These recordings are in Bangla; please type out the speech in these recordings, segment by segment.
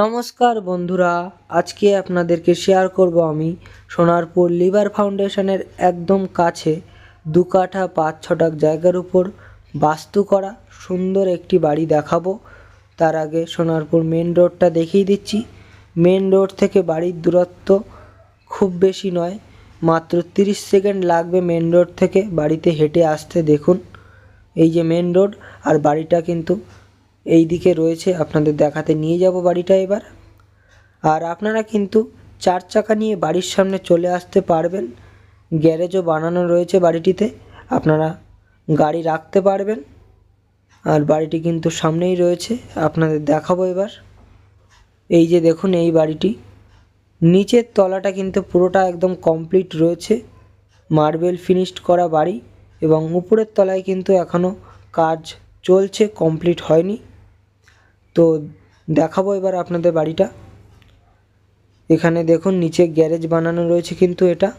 নমস্কার বন্ধুরা, আজকে আপনাদেরকে শেয়ার করব আমি সোনারপুর লিভার ফাউন্ডেশনের একদম কাছে দু কাঠা পাঁচ ছটাক জায়গার উপর বাস্তু করা সুন্দর একটি বাড়ি দেখাবো। তার আগে সোনারপুর মেন রোডটা দেখিয়ে দিচ্ছি। মেন রোড থেকে বাড়ির দূরত্ব খুব বেশি নয়, মাত্র তিরিশ সেকেন্ড লাগবে মেন রোড থেকে বাড়িতে হেঁটে আসতে দেখুন। এই যে মেন রোড আর বাড়িটা কিন্তু এই দিকে রয়েছে, আপনাদের দেখাতে নিয়ে যাব বাড়িটা এবার। আর আপনারা কিন্তু চার চাকা নিয়ে বাড়ির সামনে চলে আসতে পারবেন। গ্যারেজও বানানো রয়েছে বাড়িটিতে, আপনারা গাড়ি রাখতে পারবেন। আর বাড়িটি কিন্তু সামনেই রয়েছে, আপনাদের দেখাবো এবার। এই যে দেখুন এই বাড়িটি, নিচের তলাটা কিন্তু পুরোটা একদম কমপ্লিট রয়েছে। মার্বেল ফিনিশড করা বাড়ি এবং উপরের তলায় কিন্তু এখনও কাজ চলছে, কমপ্লিট হয়নি। তো দেখাবো এবার আপনাদের বাড়িটা। এখানে দেখুন, নিচে গ্যারেজ বানানো রয়েছে কিন্তু এটা।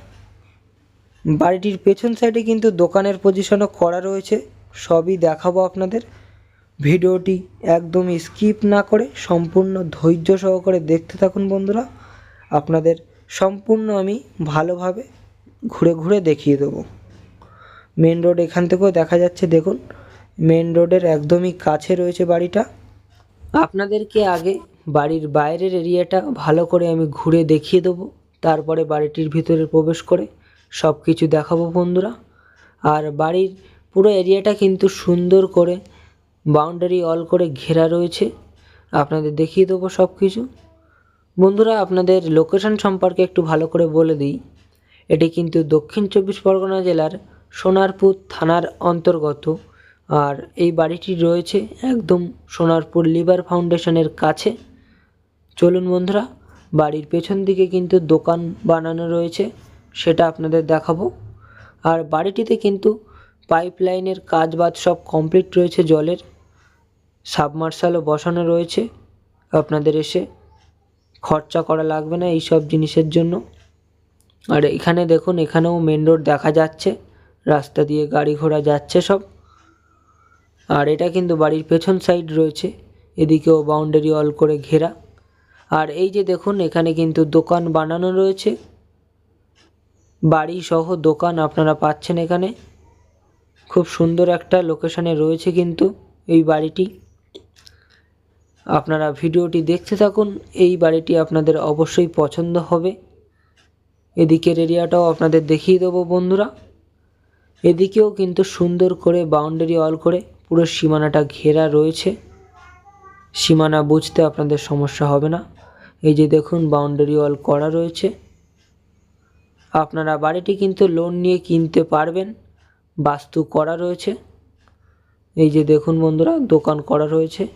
বাড়িটির পেছন সাইডে কিন্তু দোকানের পজিশনও করা রয়েছে। সবই দেখাবো আপনাদের। ভিডিওটি একদমই স্কিপ না করে সম্পূর্ণ ধৈর্য সহকারে দেখতে থাকুন বন্ধুরা। আপনাদের সম্পূর্ণ আমি ভালোভাবে ঘুরে ঘুরে দেখিয়ে দেবো। মেন রোড এখান থেকেও দেখা যাচ্ছে, দেখুন। মেন রোডের একদমই কাছে রয়েছে বাড়িটা। আপনাদেরকে আগে বাড়ির বাইরের এরিয়াটা ভালো করে আমি ঘুরে দেখিয়ে দেবো, তারপরে বাড়িটির ভিতরে প্রবেশ করে সব কিছু দেখাবো বন্ধুরা। আর বাড়ির পুরো এরিয়াটা কিন্তু সুন্দর করে বাউন্ডারি অল করে ঘেরা রয়েছে। আপনাদের দেখিয়ে দেবো সব কিছু বন্ধুরা, আপনাদের লোকেশন সম্পর্কে একটু ভালো করে বলে দিই। এটি কিন্তু দক্ষিণ চব্বিশ পরগনা জেলার সোনারপুর থানার অন্তর্গত। আর এই বাড়িটি রয়েছে একদম সোনারপুর লিভার ফাউন্ডেশনের কাছে। চলুন বন্ধুরা, বাড়ির পেছন দিকে কিন্তু দোকান বানানো রয়েছে, সেটা আপনাদের দেখাবো। আর বাড়িটিতে কিন্তু পাইপ লাইনের কাজ বাজ সব কমপ্লিট রয়েছে জলের। সাবমার্শালও বসানো রয়েছে, আপনাদের এসে খরচা করা লাগবে না এই সব জিনিসের জন্য। আর এখানে দেখুন, এখানেও মেন রোড দেখা যাচ্ছে, রাস্তা দিয়ে গাড়ি ঘোড়া যাচ্ছে সব। আর এটা কিন্তু বাড়ির পেছন সাইড রয়েছে। এদিকেও বাউন্ডারি অল করে ঘেরা। আর এই যে দেখুন, এখানে কিন্তু দোকান বানানো রয়েছে। বাড়ি সহ দোকান আপনারা পাচ্ছেন এখানে। খুব সুন্দর একটা লোকেশানে রয়েছে কিন্তু এই বাড়িটি। আপনারা ভিডিওটি দেখতে থাকুন, এই বাড়িটি আপনাদের অবশ্যই পছন্দ হবে। এদিকের এরিয়াটাও আপনাদের দেখিয়ে দেবো বন্ধুরা। এদিকেও কিন্তু সুন্দর করে বাউন্ডারি অল করে পুরো সীমানাটা ঘেরা রয়েছে। সীমানা বুঝতে আপনাদের সমস্যা হবে না। এই যে দেখুন বাউন্ডারি ওয়াল করা রয়েছে। আপনারা বাড়িটি কিন্তু লোন নিয়ে কিনতে পারবেন। বাস্তু করা রয়েছে। এই যে দেখুন বন্ধুরা, দোকান করা রয়েছে।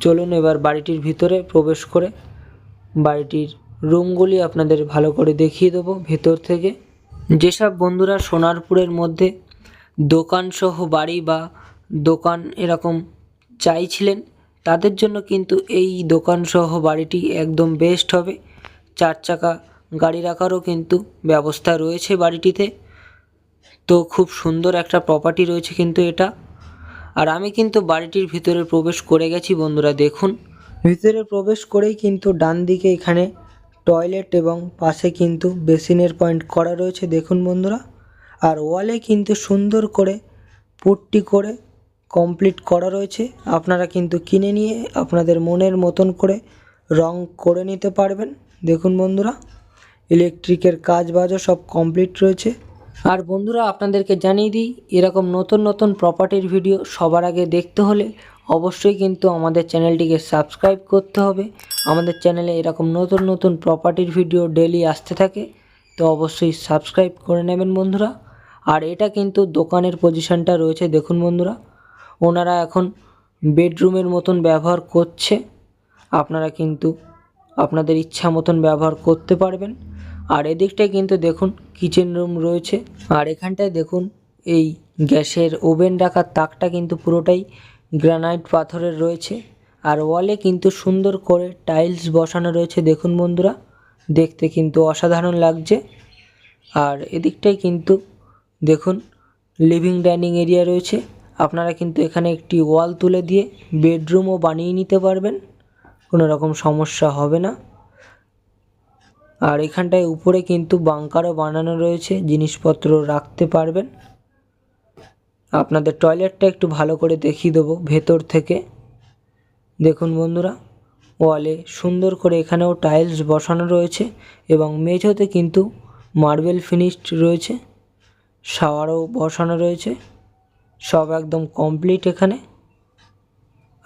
চলুন এবার বাড়িটির ভিতরে প্রবেশ করে বাড়িটির রুমগুলি আপনাদের ভালো করে দেখিয়ে দেবো ভেতর থেকে। যেসব বন্ধুরা সোনারপুরের মধ্যে দোকানসহ বাড়ি বা দোকান এরকম চাইছিলেন, তাদের জন্য কিন্তু এই দোকানসহ বাড়িটি একদম বেস্ট হবে। চার চাকা গাড়ি রাখারও কিন্তু ব্যবস্থা রয়েছে বাড়িটিতে। তো খুব সুন্দর একটা প্রপার্টি রয়েছে কিন্তু এটা। আর আমি কিন্তু বাড়িটির ভিতরে প্রবেশ করে গেছি বন্ধুরা, দেখুন। ভিতরে প্রবেশ করেই কিন্তু ডান দিকে এখানে টয়লেট এবং পাশে কিন্তু বেসিনের পয়েন্ট করা রয়েছে, দেখুন বন্ধুরা। আর ওয়ালে কিন্তু সুন্দর করে পুট্টি করে কমপ্লিট করা রয়েছে। আপনারা কিন্তু কিনে নিয়ে আপনাদের মনের মতন করে রং করে নিতে পারবেন। দেখুন বন্ধুরা ইলেকট্রিকের কাজ বাজও সব কমপ্লিট রয়েছে। আর বন্ধুরা, আপনাদেরকে জানিয়ে দিই, এরকম নতুন নতুন প্রপার্টির ভিডিও সবার আগে দেখতে হলে অবশ্যই কিন্তু আমাদের চ্যানেলটিকে সাবস্ক্রাইব করতে হবে। আমাদের চ্যানেলে এরকম নতুন নতুন প্রপার্টির ভিডিও ডেলি আসতে থাকে, তো অবশ্যই সাবস্ক্রাইব করে নেবেন বন্ধুরা। আর এটা কিন্তু দোকানের পজিশনটা রয়েছে, দেখুন বন্ধুরা। ওনারা এখন বেডরুমের মতন ব্যবহার করছে। আপনারা কিন্তু আপনাদের ইচ্ছা মতন ব্যবহার করতে পারবেন। আর এদিকটায় কিন্তু দেখুন কিচেন রুম রয়েছে। আর এখানটায় দেখুন, এই গ্যাসের ওভেন রাখার তাকটা কিন্তু পুরোটাই গ্রানাইট পাথরের রয়েছে। আর ওয়ালে কিন্তু সুন্দর করে টাইলস বসানো রয়েছে, দেখুন বন্ধুরা। দেখতে কিন্তু অসাধারণ লাগছে। আর এদিকটায় কিন্তু দেখুন লিভিং ডাইনিং এরিয়া রয়েছে। আপনারা কিন্তু এখানে একটি ওয়াল তুলে দিয়ে বেডরুমও বানিয়ে নিতে পারবেন। কোনো রকম সমস্যা হবে না। আর এখানটায় উপরে কিন্তু বাংকারও বানানো রয়েছে, জিনিসপত্র রাখতে পারবেন। আপনাদের টয়লেটটা একটু ভালো করে দেখিয়ে দেবো ভেতর থেকে। দেখুন বন্ধুরা ওয়ালে সুন্দর করে এখানেও টাইলস বসানো রয়েছে এবং মেঝোতে কিন্তু মার্বেল ফিনিশড রয়েছে। শাওয়ারও বসানো রয়েছে। সব একদম কমপ্লিট এখানে।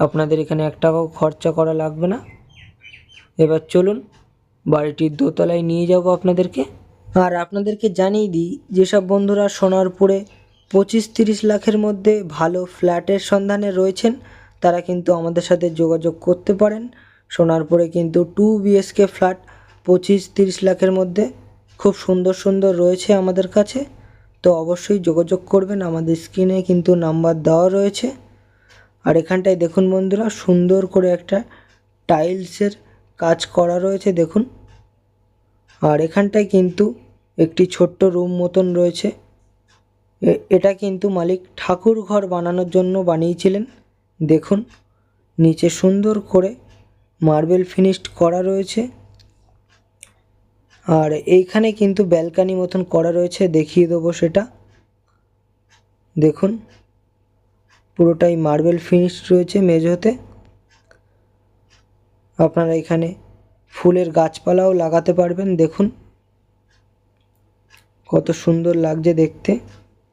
আপনাদের এখানে এক টাকাও খরচা করা লাগবে না। এবার চলুন, বাড়িটির দোতলায় নিয়ে যাব আপনাদেরকে। আর আপনাদেরকে জানিয়ে দিই, যেসব বন্ধুরা সোনারপুরে পঁচিশ তিরিশ লাখের মধ্যে ভালো ফ্ল্যাটের সন্ধানে রয়েছেন, তারা কিন্তু আমাদের সাথে যোগাযোগ করতে পারেন। সোনারপুরে কিন্তু টু বিএসকে ফ্ল্যাট পঁচিশ তিরিশ লাখের মধ্যে খুব সুন্দর সুন্দর রয়েছে আমাদের কাছে। তো অবশ্যই যোগাযোগ করবেন আমাদের স্ক্রিনে কিন্তু নাম্বার দেওয়া রয়েছে। আর এখানটায় দেখুন বন্ধুরা, সুন্দর করে একটা টাইলসের কাজ করা রয়েছে, দেখুন। আর এখানটায় কিন্তু একটি ছোট্ট রুম মতন রয়েছে। এটা কিন্তু মালিক ঠাকুর ঘর বানানোর জন্য বানিয়েছিলেন, দেখুন। নিচে সুন্দর করে মার্বেল ফিনিশড করা রয়েছে। আর এইখানে কিন্তু ব্যালকানি মতন করা রয়েছে, দেখিয়ে দেবো সেটা। দেখুন, পুরোটাই মার্বেল ফিনিশ রয়েছে মেঝোতে। আপনারা এখানে ফুলের গাছপালাও লাগাতে পারবেন, দেখুন। কত সুন্দর লাগছে দেখতে।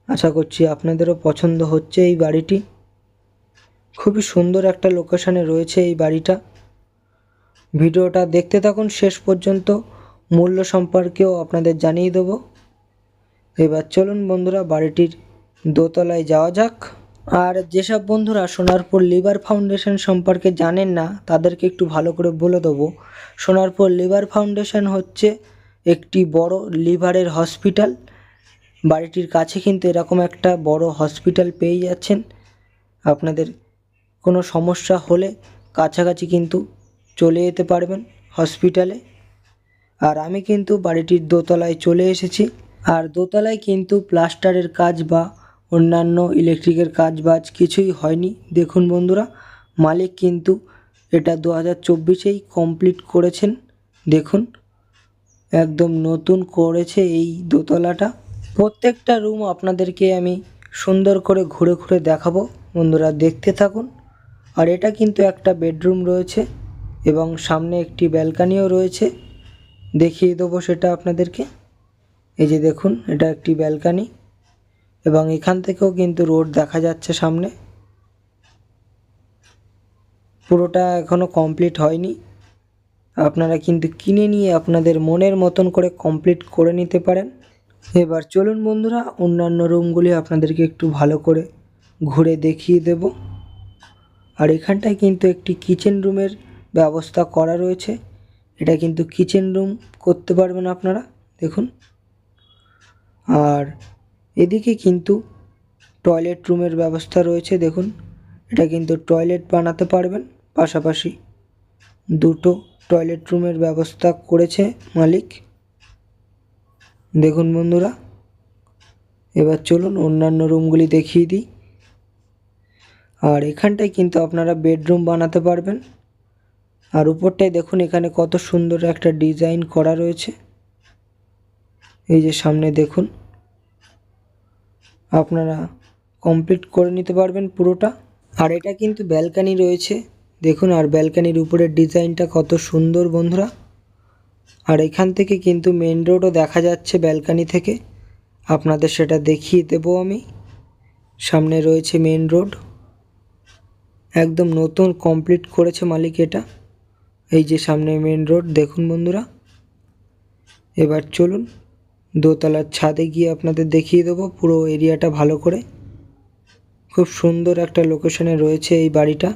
আশা করছি আপনাদেরও পছন্দ হচ্ছে এই বাড়িটি। খুবই সুন্দর একটা লোকেশানে রয়েছে এই বাড়িটা। ভিডিওটা দেখতে থাকুন, শেষ পর্যন্ত। মূল্য সম্পর্কেও আপনাদের জানিয়ে দেবো। এবার চলুন বন্ধুরা, বাড়িটির দোতলায় যাওয়া যাক। আর যেসব বন্ধুরা সোনারপুর লিভার ফাউন্ডেশন সম্পর্কে জানেন না, তাদেরকে একটু ভালো করে বলে দেবো। সোনারপুর লিভার ফাউন্ডেশন হচ্ছে একটি বড় লিভারের হসপিটাল। বাড়িটির কাছে কিন্তু এরকম একটা বড় হসপিটাল পেয়ে যাচ্ছেন। আপনাদের কোনো সমস্যা হলে কাছাকাছি কিন্তু চলে যেতে পারবেন হসপিটালে। আর আমি কিন্তু বাড়িটির দোতলায় চলে এসেছি। আর দোতলায় কিন্তু প্লাস্টারের কাজ বা অন্যান্য ইলেকট্রিকের কাজ বাজ কিছুই হয়নি। দেখুন বন্ধুরা, মালিক কিন্তু এটা দু হাজার চব্বিশেই কমপ্লিট করেছেন। দেখুন, একদম নতুন করেছে এই দোতলাটা। প্রত্যেকটা রুম আপনাদেরকে আমি সুন্দর করে ঘুরে ঘুরে দেখাবো। বন্ধুরা, দেখতে থাকুন। আর এটা কিন্তু একটা বেডরুম রয়েছে এবং সামনে একটি ব্যালকানিও রয়েছে। দেখিয়ে দেবো সেটা আপনাদেরকে। এই যে দেখুন, এটা একটি ব্যালকানি এবং এখান থেকেও কিন্তু রোড দেখা যাচ্ছে সামনে। পুরোটা এখনও কমপ্লিট হয়নি। আপনারা কিন্তু কিনে নিয়ে আপনাদের মনের মতন করে কমপ্লিট করে নিতে পারেন। এবার চলুন বন্ধুরা, অন্যান্য রুমগুলি আপনাদেরকে একটু ভালো করে ঘুরে দেখিয়ে দেব। আর এখানটায় কিন্তু একটি কিচেন রুমের ব্যবস্থা করা রয়েছে। এটা কিন্তু কিচেন রুম করতে পারবেন আপনারা, দেখুন। আর এদিকে কিন্তু টয়লেট রুমের ব্যবস্থা রয়েছে, দেখুন। এটা কিন্তু টয়লেট বানাতে পারবেন, পাশাপাশি দুটো টয়লেট রুমের ব্যবস্থা করেছে মালিক। দেখুন বন্ধুরা, এবার চলুন অন্যান্য রুমগুলি দেখিয়ে দিই। আর এখানটায় কিন্তু আপনারা বেডরুম বানাতে পারবেন। আর উপরটায় দেখুন এখানে কত সুন্দর একটা ডিজাইন করা রয়েছে। এই যে সামনে দেখুন, আপনারা কমপ্লিট করে নিতে পারবেন পুরোটা। আর এটা কিন্তু ব্যালকানি রয়েছে। দেখুন, আর ব্যালকানির উপরের ডিজাইনটা কত সুন্দর বন্ধুরা। আর এখান থেকে কিন্তু মেন রোডও দেখা যাচ্ছে ব্যালকানি থেকে। আপনাদের সেটা দেখিয়ে দেবো আমি। সামনে রয়েছে মেন রোড। একদম নতুন কমপ্লিট করেছে মালিক এটা। এই যে সামনে মেন রোড দেখুন বন্ধুরা। এবার চলুন, দোতলার ছাদে গিয়ে আপনাদের দেখিয়ে দেবো পুরো এরিয়াটা ভালো করে। খুব সুন্দর একটা লোকেশনে রয়েছে এই বাড়িটা।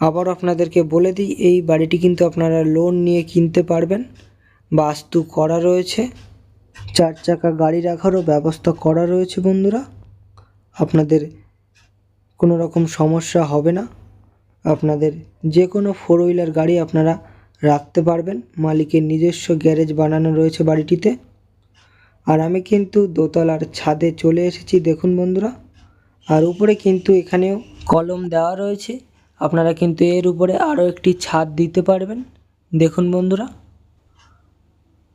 আবার আপনাদেরকে বলে দিই, এই বাড়িটি কিন্তু আপনারা লোন নিয়ে কিনতে পারবেন। বাস্তু করা রয়েছে। চার চাকা গাড়ি রাখারও ব্যবস্থা করা রয়েছে বন্ধুরা। আপনাদের কোনো রকম সমস্যা হবে না। আপনাদের যে কোনো ফোর হুইলার গাড়ি আপনারা রাখতে পারবেন। মালিকের নিজস্ব গ্যারেজ বানানো রয়েছে বাড়িটিতে। আর আমি কিন্তু দোতলার ছাদে চলে এসেছি, দেখুন বন্ধুরা। আর উপরে কিন্তু এখানেও কলম দেওয়া রয়েছে। আপনারা কিন্তু এর উপরে আরও একটি ছাদ দিতে পারবেন। দেখুন বন্ধুরা।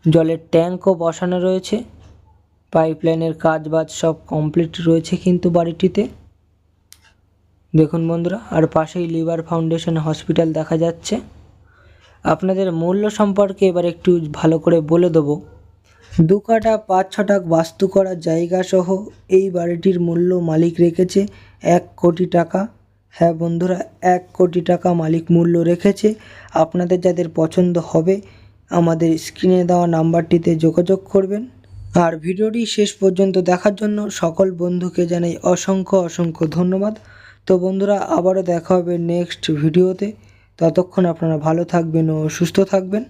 জলের ট্যাঙ্কও বসানো রয়েছে। পাইপলাইনের কাজ বাজ সব কমপ্লিট রয়েছে কিন্তু বাড়িটিতে। দেখুন বন্ধুরা, আর পাশেই লিভার ফাউন্ডেশন হসপিটাল দেখা যাচ্ছে। আপনাদের মূল্য সম্পর্কে এবার একটু ভালো করে বলে দেবো। দু কাঠা পাঁচ ছটাক বাস্তু করার জায়গা সহ এই বাড়িটির মূল্য মালিক রেখেছে এক কোটি টাকা। হ্যাঁ বন্ধুরা, এক কোটি টাকা মালিক মূল্য রেখেছে। আপনাদের যাদের পছন্দ হবে, আমাদের স্ক্রিনে দেওয়া নাম্বারটিতে যোগাযোগ করবেন। আর ভিডিওটি শেষ পর্যন্ত দেখার জন্য সকল বন্ধুকে জানাই অসংখ্য অসংখ্য ধন্যবাদ। তো বন্ধুরা আবারও দেখা হবে নেক্সট ভিডিওতে ততক্ষণ আপনারা ভালো থাকবেন ও সুস্থ থাকবেন।